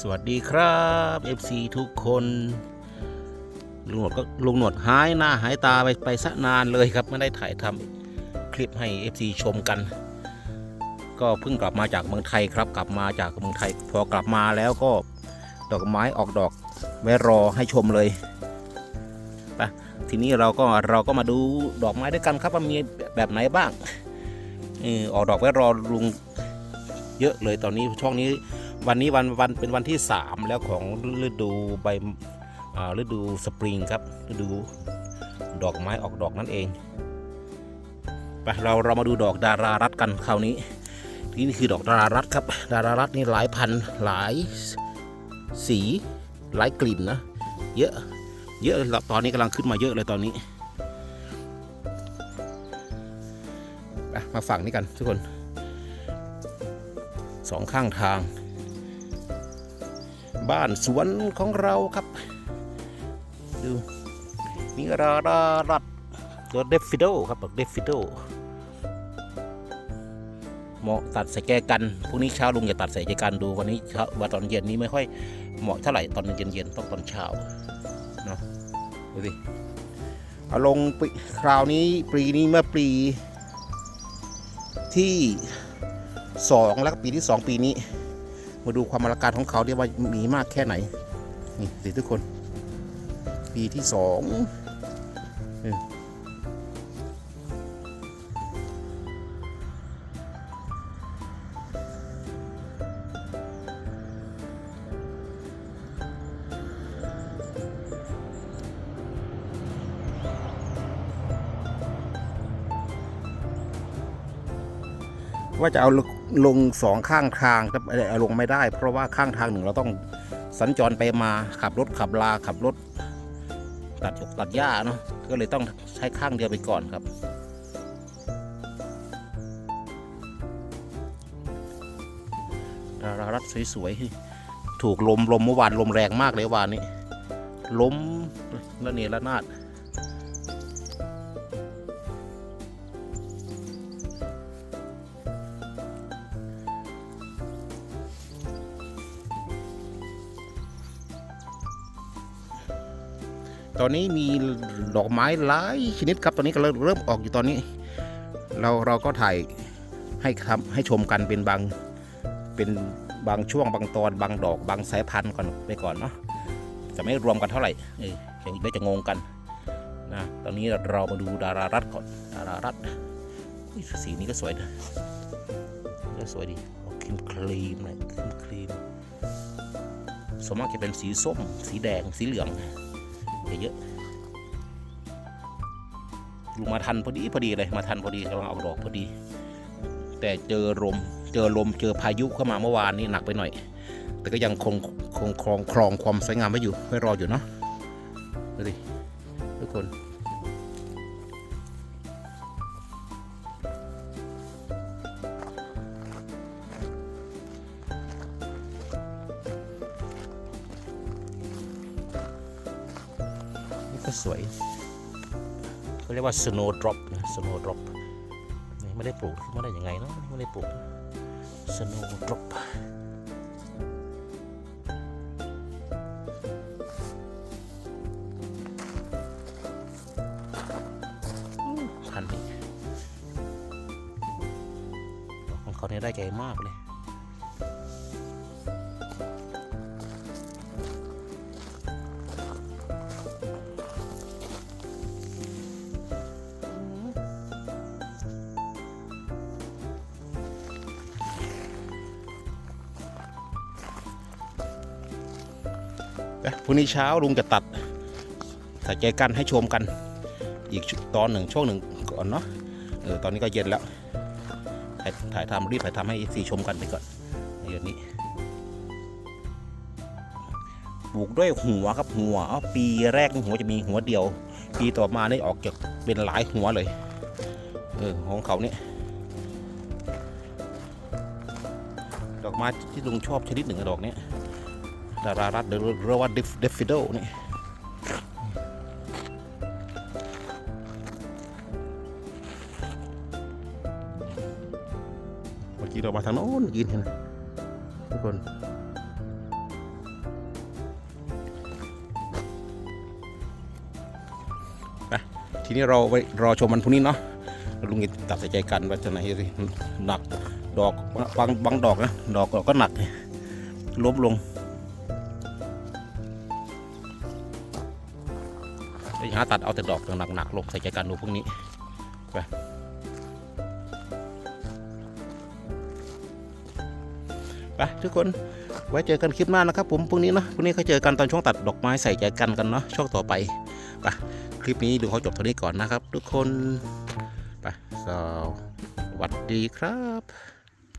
สวัสดีครับ FC ทุกคน ลุงหนวดก็ลุงหนวดหายหน้าหายตาไปไปสะนานเลยครับ ไม่ได้ถ่ายทำคลิปให้ FC ชมกัน ก็เพิ่งกลับมาจากเมืองไทยครับ กลับมาจากเมืองไทย พอกลับมาแล้วก็ดอกไม้ออกดอกไว้รอให้ชมเลยไปทีนี้เราก็เราก็มาดูดอกไม้ด้วยกันครับว่ามีแบบไหนบ้างออออกดอกไว้รอลุงเยอะเลยตอนนี้ช่วงนี้ วันนี้วันวันเป็นวันที่ 3 แล้วของฤดูใบอ่าฤดูสปริงครับฤดูดอกไม้ออกดอกนั่นเองไปเราเรามาดูดอกดารารัตกันคราวนี้นี่คือดอกดารารัตครับ ดารารัตนี่หลายพันหลายสีหลายกลิ่นนะ เยอะเยอะตอนนี้กำลังขึ้นมาเยอะเลยตอนนี้มาฝั่งนี้กันทุกคนสองข้างทาง บ้านสวนของเราครับ ดูนี่ราดารัดตัวเดฟฟิโดครับเดฟฟิโดเหมาะตัดใส่แจกันพรุ่งนี้เช้าลุงจะตัดใส่แจกันดูวันนี้ว่าตอนเย็นนี้ไม่ค่อยเหมาะเท่าไหร่ตอนเย็นๆต้องตอนเช้าเนาะดูสิเอาลงปคราวนี้ปีนี้เมื่อปีที่สองแล้วปีที่สองปีนี้ มาดูความอลังการของเขาเรียกว่ามีมากแค่ไหน นี่สิทุกคน ปีที่สองว่าจะเอา ลงสองข้างทางครับลงไม่ได้ เพราะว่าข้างทางหนึ่งเราต้องสัญจรไปมาขับรถขับลาขับรถ ตัดหยกตัดหญ้าเนาะก็เลยต้องใช้ข้างเดียวไปก่อนครับดารารัตสวยๆ ถูกลมลมเมื่อวานลมแรงมากเลยวานนี้ล้มระเนระนาด ตอนนี้มีดอกไม้หลายชนิดครับตอนนี้ก็เริ่มเริ่มออกอยู่ตอนนี้ เราเราก็ถ่ายให้ครับให้ชมกันเป็นบางเป็นบางช่วงบางตอนบางดอกบางสายพันธุ์ก่อนไปก่อนเนาะจะไม่รวมกันเท่าไหร่เอออย่างนี้จะงงกันนะตอนนี้เรามาดูดารารัตก่อนดารารัตสีนี้ก็สวยนะก็สวยดีครีมครีมเลยครีมครีมสวนมากจะเป็นสีส้ม สีแดงสีเหลือง เยอะๆลุงมาทันพอดีพอดีเลยมาทันพอดีกำลังออกดอกพอดี แต่เจอลมเจอลมเจอพายุเข้ามาเมื่อวานนี้หนักไปหน่อย แต่ก็ยังคงคงครองครองความสวยงามไว้อยู่ไว้รออยู่เนาะดูดิทุกคน ก็สวยเขาเรียกว่า snow drop นะ snow drop นี่ไม่ได้ปลูกขึ้นมาได้ยังไงเนาะไม่ได้ปลูก snow drop พันธุ์นี้ของเขาเนี่ยได้ใจมากเลย นะพรุ่งนี้เช้าลุงจะตัดถ่ายใจกันให้ชมกัน อีกตอนหนึ่งช่วงหนึ่งก่อนเนาะเออตอนนี้ก็เย็นแล้ว ถ่ายถ่ายทำรีบถ่ายทำให้สีชมกันไปก่อนในเดือนนี้ปลูกด้วยหัวครับหัวปีแรกหัวจะมีหัวเดียว ปีต่อมานี่ออกจากเป็นหลายหัวเลยเออของเขาเนี่ยดอกไม้ที่ลุงชอบชนิดหนึ่งอะดอกเนี้ย ดารารัฐรอเรียกว่าเดฟฟิโดนี่เมื่อกี้เรามาทางโน้นยินเห็นทุกคนนะทีนี้เราไปรอชมมันพรุ่งนี้เนาะลุงตัดใจกันว่าจะไหนสิหนักดอกบางบางดอกนะดอกก็หนักล้มลง เดี๋ยวหาตัดเอาแต่ดอกหนักๆลงใส่ใจกันดูพรุ่งนี้ไปไปทุกคนไว้เจอกันคลิปหน้านะครับผมพรุ่งนี้เนะพรุ่งนี้เขาเจอกันตอนช่วงตัดดอกไม้ใส่ใจกันกันเนาะช่วงต่อไปไปคลิปนี้ดูเขาจบเท่านี้ก่อนนะครับ ทุกคนไปสวัสดีครับ